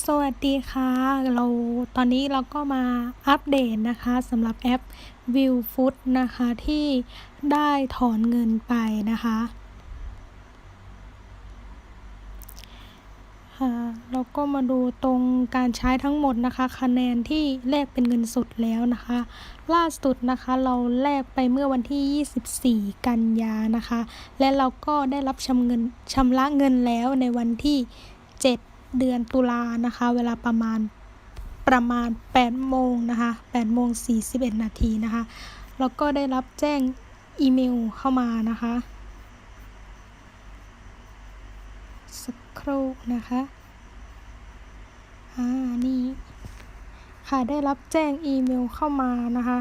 สวัสดีค่ะ เราตอนนี้เราก็มาอัปเดตนะคะสำหรับแอป View Food นะคะที่ได้ถอนเงินไปนะคะค่ะเราก็มาดูตรงการใช้ทั้งหมดนะคะ คะแนนที่แลกเป็นเงินสดแล้วนะคะ ล่าสุดนะคะเราแลกไปเมื่อวันที่ 24 กันยานะคะ และเราก็ได้รับชำเงินชำระเงินแล้วในวันที่ 7 เดือนตุลานะคะ เวลาประมาณประมาณ8โมงนะคะ8โมง41 นาทีนะคะ แล้วก็ได้รับแจ้งอีเมลเข้ามานะคะ สักครู่นะคะอ่านี่ค่ะได้รับแจ้งอีเมลเข้ามานะคะ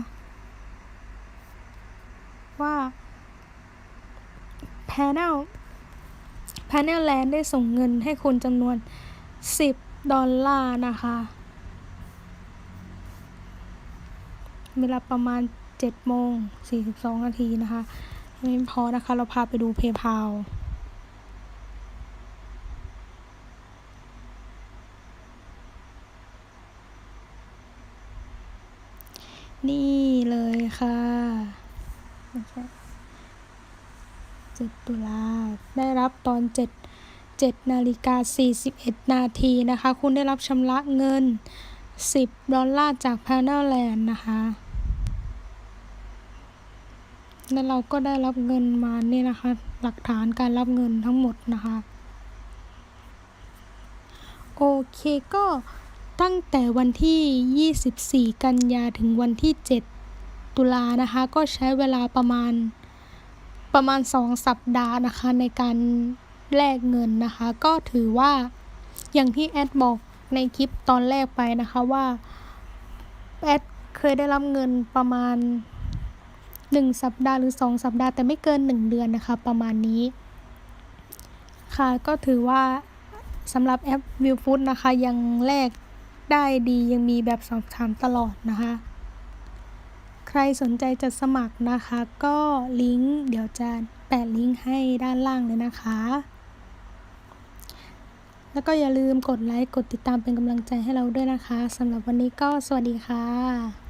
ว่า Panel Panel Land ได้ส่งเงินให้คุณจำนวน 10 ดอลลาร์นะคะเวลาประมาณ7โมง42 นาทีนะคะ ไม่พอนะคะ เราพาไปดู PayPal นี่เลยค่ะไม่ใช่7ตุลาได้รับตอน 7 7นาฬิกา41 นาทีนะคะ คุณได้รับชำระเงิน 10 ดอลลาร์จาก Panel Land นะคะ แล้วเราก็ได้รับเงินมาเนี่ยนะคะ หลักฐานการรับเงินทั้งหมดนะคะ โอเคก็ตั้งแต่วันที่ 24 กันยาถึงวันที่ 7 ตุลานะคะ ก็ใช้เวลาประมาณประมาณ 2 สัปดาห์นะคะในการ แลกเงินนะคะ ก็ถือว่าอย่างที่แอดบอกในคลิปตอนแรกไปนะคะว่าแอดเคยได้รับเงินประมาณ 1 สัปดาห์หรือ 2 สัปดาห์แต่ไม่เกิน 1 เดือนนะคะ ประมาณนี้ ค่ะก็ถือว่าสำหรับแอป View Food นะคะ ยังแลกได้ดียังมีแบบสอบถามตลอดนะคะ ใครสนใจจะสมัครนะคะ ก็ลิงก์เดี๋ยวจะแปะลิงก์ให้ด้านล่างเลยนะคะ แล้วก็อย่าลืมกดไลค์ กดติดตามเป็นกำลังใจให้เราด้วยนะคะสำหรับวันนี้ก็สวัสดีค่ะ